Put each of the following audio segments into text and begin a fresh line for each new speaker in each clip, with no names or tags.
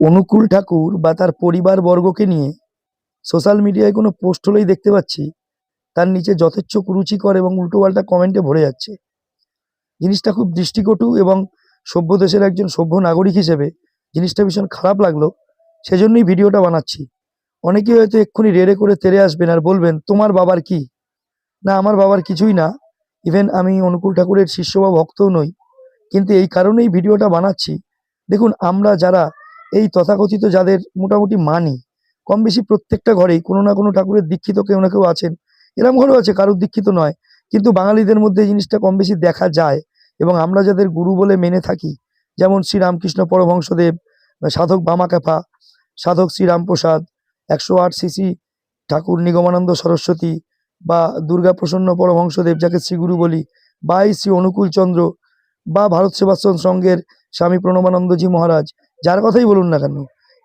অনুকূল ঠাকুর বা তার পরিবারবর্গকে নিয়ে সোশ্যাল মিডিয়ায় কোনো পোস্ট হলেই দেখতে পাচ্ছি, তার নিচে যথেচ্ছ কুরুচিকর এবং উল্টোপাল্টা কমেন্টে ভরে যাচ্ছে। জিনিসটা খুব দৃষ্টিকটু এবং সভ্য দেশের একজন সভ্য নাগরিক হিসেবে জিনিসটা ভীষণ খারাপ লাগল, সেজন্যই ভিডিওটা বানাচ্ছি। অনেকেই হয়তো এক্ষুনি রেড়ে করে তেরে আসবেন আর বলবেন, তোমার বাবার কি? না, আমার বাবার কিছুই না। ইভেন আমি অনুকূল ঠাকুরের শিষ্য বা ভক্তও নই। কিন্তু এই কারণেই ভিডিওটা বানাচ্ছি। দেখুন, আমরা যারা এই তথাকথিত যাদের মোটামুটি মানি কম বেশি প্রত্যেকটা ঘরেই কোনো না কোনো ঠাকুরের দীক্ষিত কেউ না কেউ আছেন। এরম ঘরেও আছে, কারোর দীক্ষিত নয়। কিন্তু বাঙালিদের মধ্যে এই জিনিসটা কম বেশি দেখা যায় এবং আমরা যাদের গুরু বলে মেনে থাকি, যেমন শ্রীরামকৃষ্ণ পরমহংসদেব, সাধক বামাক্যাপা সাধক শ্রী রামপ্রসাদ একশো আট সিসি ঠাকুর নিগমানন্দ সরস্বতী বা দুর্গা প্রসন্ন পরমহংসদেব, যাকে শ্রীগুরু বলি, বা এই শ্রী অনুকূলচন্দ্র বা ভারত সেবাশ্রম সঙ্ঘের স্বামী প্রণবানন্দজি মহারাজ যার কথাই বলুন না কেন?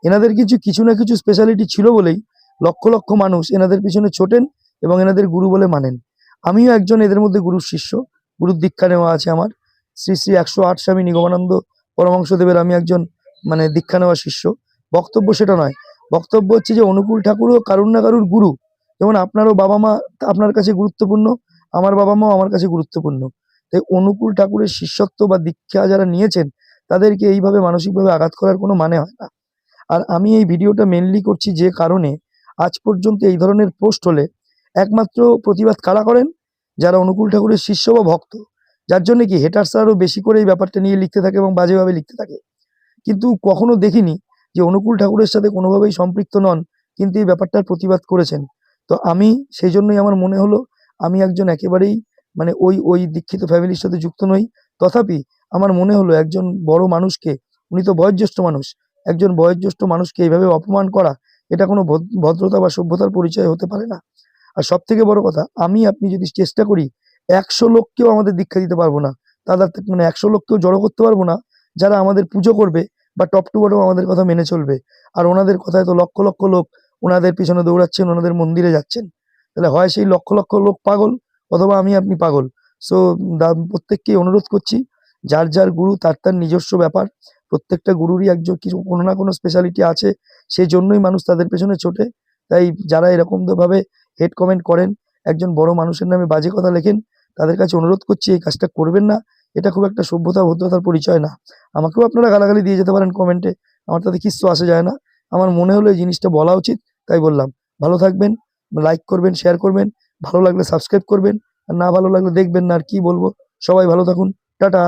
এনাদের কিছু কিছু না কিছু স্পেশালিটি ছিল বলেই লক্ষ লক্ষ মানুষ এনাদের পিছনে ছোটেন এবং এনাদের গুরু বলে মানেন। আমিও একজন এদের মধ্যে গুরুর শিষ্য। গুরুর দীক্ষা নেওয়া আছে আমার। শ্রী শ্রী একশো আট স্বামী নিগমানন্দ পরমহংসদেবের আমি একজন মানে দীক্ষা নেওয়া শিষ্য। বক্তব্য সেটা নয়। বক্তব্য হচ্ছে যে অনুকূল ঠাকুরও কারুর না কারুর গুরু। যেমন আপনারও বাবা মা আপনার কাছে গুরুত্বপূর্ণ, আমার বাবা মাও আমার কাছে গুরুত্বপূর্ণ। তাই অনুকূল ঠাকুরের শিষ্যত্ব বা দীক্ষা যারা নিয়েছেন তাদেরকে এইভাবে মানসিকভাবে আঘাত করার কোনো মানে হয় না। আর আমি এই ভিডিওটা মেনলি করছি যে কারণে আজ পর্যন্ত এই ধরনের পোস্ট হলে একমাত্র প্রতিবাদ কারা করেন? যারা অনুকূল ঠাকুরের শিষ্য বা ভক্ত, যার জন্য কি হেটার্সরা আরও বেশি করে এই ব্যাপারটা নিয়ে লিখতে থাকে এবং বাজেভাবে লিখতে থাকে। কিন্তু কখনো দেখিনি যে অনুকূল ঠাকুরের সাথে কোনোভাবেই সম্পৃক্ত নন, কিন্তু এই ব্যাপারটার প্রতিবাদ করেছেন। তো আমি সেই জন্যই আমার মনে হলো, আমি একজন একেবারেই মানে ওই ওই দীক্ষিত ফ্যামিলির সাথে যুক্ত নই। তথাপি আমার মনে হলো একজন বড় মানুষকে, উনি তো বয়োজ্যেষ্ঠ মানুষ, একজন বয়োজ্যেষ্ঠ মানুষকে এইভাবে অপমান করা, এটা কোনো ভদ- ভদ্রতা বা সভ্যতার পরিচয় হতে পারে না। আর সব থেকে বড় কথা, আমি আপনি যদি চেষ্টা করি, একশো লোককেও আমাদের দীক্ষা দিতে পারব না তাদের মানে একশো লোককেও জড়ো করতে পারব না, যারা আমাদের পুজো করবে বা টপ টু বটম আমাদের কথা মেনে চলবে। আর ওনাদের কথায় তো লক্ষ লক্ষ লোক ওনাদের পিছনে দৌড়াচ্ছেন, ওনাদের মন্দিরে যাচ্ছেন। তাহলে হয় সেই লক্ষ লক্ষ লোক পাগল, অথবা আমি আপনি পাগল। সো প্রত্যেককে অনুরোধ করছি যার যার গুরু, তার তার নিজস্ব ব্যাপার। প্রত্যেকটা গুরুরই একজন, কিছু কোনো না কোনো স্পেশালিটি আছে সেই জন্যই মানুষ তাদের পেছনে ছোটে। তাই যারা এরকম ভাবে হেড কমেন্ট করেন, একজন বড় মানুষের নামে বাজে কথা লেখেন, তাদের কাছে অনুরোধ করছি, এই কাজটা করবেন না। এটা খুব একটা সভ্যতা, ভদ্রতার পরিচয় না। আমাকেও আপনারা গালাগালি দিয়ে যেতে পারেন কমেন্টে আমার তাতে কিচ্ছু আসে যায় না। আমার মনে হলো এই জিনিসটা বলা উচিত, তাই বললাম। ভালো থাকবেন লাইক করবেন শেয়ার করবেন, ভালো লাগলে সাবস্ক্রাইব করবেন, আর না ভালো লাগলে দেখবেন না আর কি বলব। সবাই ভালো থাকুন, টাটা।